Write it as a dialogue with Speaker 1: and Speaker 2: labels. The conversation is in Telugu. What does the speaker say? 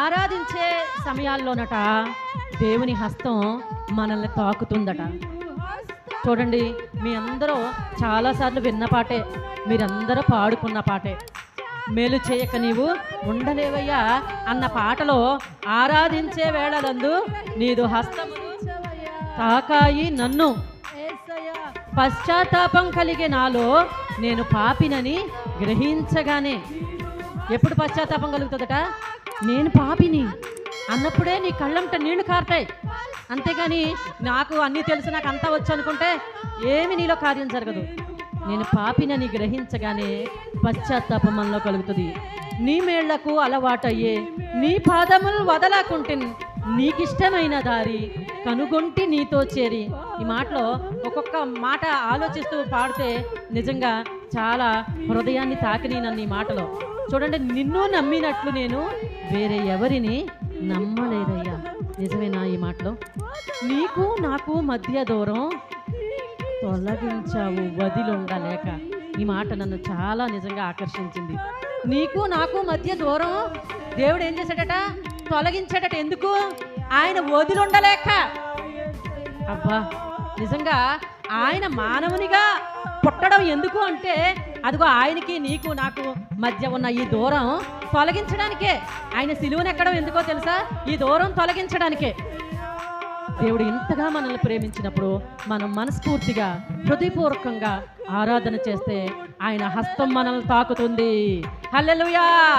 Speaker 1: ఆరాధించే సమయాల్లోనట దేవుని హస్తం మనల్ని తాకుతుందట. చూడండి మీ అందరూ చాలాసార్లు విన్న పాటే మీరందరూ పాడుకున్న పాటే. మేలు చేయక నీవు ఉండలేవయ్యా అన్న పాటలో ఆరాధించే వేళలందు నీదు హస్తము తాకాయి నన్ను. పశ్చాత్తాపం కలిగే నాలో నేను పాపినని గ్రహించగానే ఎప్పుడు పశ్చాత్తాపం కలుగుతుందట? నేను పాపిని. అన్నప్పుడే నీ కళ్ళంట నీళ్ళు కారుతాయి. అంతేగాని నాకు అన్నీ తెలుసు నాకు అంతా వచ్చు అనుకుంటే ఏమి నీలో కార్యం జరగదు. నేను పాపినని గ్రహించగానే పశ్చాత్తాపం మనలో కలుగుతుంది. నీ మేళ్ళకు అలవాటయ్యే నీ పాదములు వదలాకుంటే నీకిష్టమైన దారి కనుగొంటి నీతో చేరి. ఈ మాటలో ఒక్కొక్క మాట ఆలోచిస్తూ పాడితే నిజంగా చాలా హృదయాన్ని తాకిని నన్ను ఈ మాటలో. చూడండి నిన్ను నమ్మినట్లు నేను వేరే ఎవరిని నమ్మలేదయ్యా. నిజమేనా ఈ మాటలో? నీకు నాకు మధ్య దూరం తొలగించావు వదిలుండలేక. ఈ మాట నన్ను చాలా నిజంగా ఆకర్షించింది. నీకు నాకు మధ్య దూరం దేవుడు ఏం చేశాడట? తొలగించాడట. ఎందుకు? ఆయన వదిలుండలేక. అబ్బా నిజంగా ఆయన మానవునిగా పుట్టడం ఎందుకు అంటే అదిగో ఆయనకి నీకు నాకు మధ్య ఉన్న ఈ దూరం తొలగించడానికే. ఆయన సిలువను ఎక్కడం ఎందుకో తెలుసా? ఈ దూరం తొలగించడానికే. దేవుడు ఇంతగా మనల్ని ప్రేమించినప్పుడు మనం మనస్ఫూర్తిగా హృదయపూర్వకంగా ఆరాధన చేస్తే ఆయన హస్తం మనల్ని తాకుతుంది. హల్లెలుయా!